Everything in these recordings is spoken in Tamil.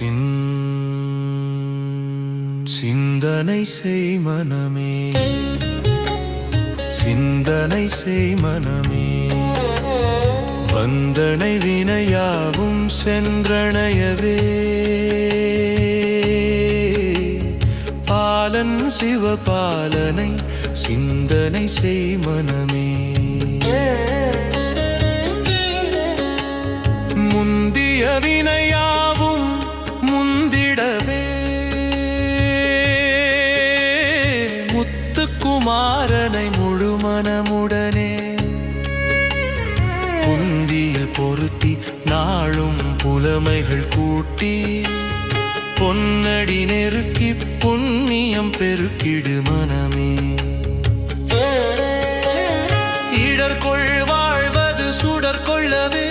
சின் சிந்தனை செய் மனமே. சிந்தனை செய் மனமே. வந்தனை வினையாவும் சென்றணையவே. பாலன் சிவபாலனை சிந்தனை செய் மனமே. முந்திய வினை புந்தியில் பொருத்தி நாளும் புலமைகள் கூட்டி பொன்னடி நெருக்கி புண்ணியம் பெருக்கிடு மனமே. இடர்கொள் வாழ்வது சுடர் கொள்ளவே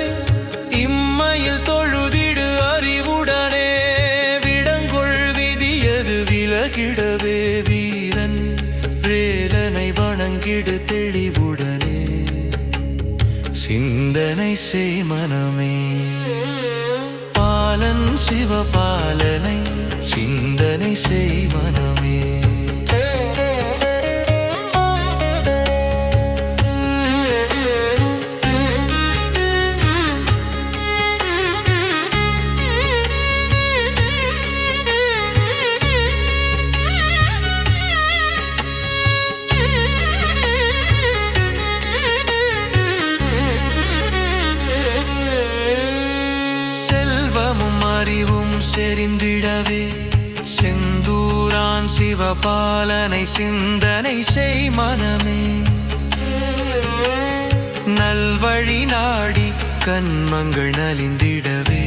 இம்மையில் தொழுதிடு அறிவுடனே. விடங்கொள் விதியது விலகிடவே வீரன் வேலனை வணங்கிடு தெளிவுடன் சிந்தனை செய் மனமே. பாலன் சிவபாலனை சிந்தனை செய் மனமே. அறிவும் செறிந்திடவே. செந்தூரான் சிவபாலனை சிந்தனை செய் மனமே. நல்வழி நாடி கண்மங்கள் நலிந்திடவே.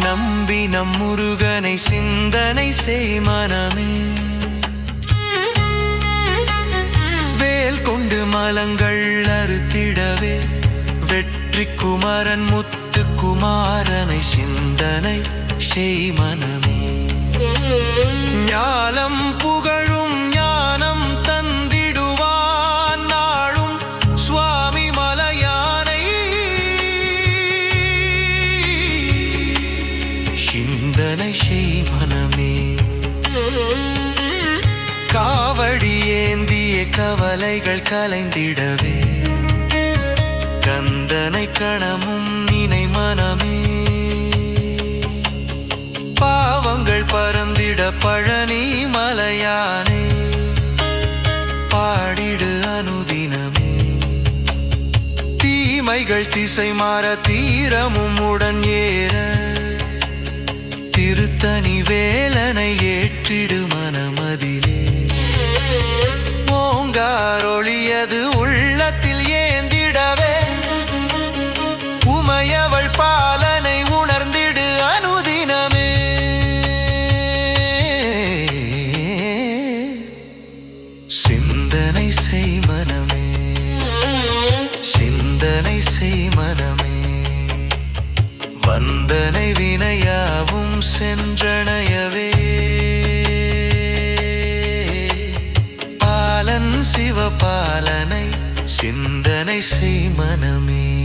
நம்பி நம் முருகனை சிந்தனை செய் மனமே. வேல் கொண்டு மலங்கள் அறுத்திடவே. வெற்றி குமரன் முத்து குமாரனை சிந்தனை செய் மனமே. ஞாலம் புகழும் ஞானம் தந்திடுவான் நாளும் சுவாமி மலையானை. சிந்தனை செய் மனமே. காவடி ஏந்திய கவலைகள் கலைந்திடவே. கந்தனை கணமும் பழனி மலையானே பாடிடு அனுதினமே. தீமைகள் திசை மாற தீரமும் உடன் ஏற திருத்தனி வேலனை ஏற்றிடு மனமதிலே. ஓங்காரொழியது உள்ளத்தில் சிந்தனை செய் மனமே. சிந்தனை செய் மனமே. வந்தனை வினையாவும் சென்றணையவே. பாலன் சிவபாலனை சிந்தனை செய் மனமே.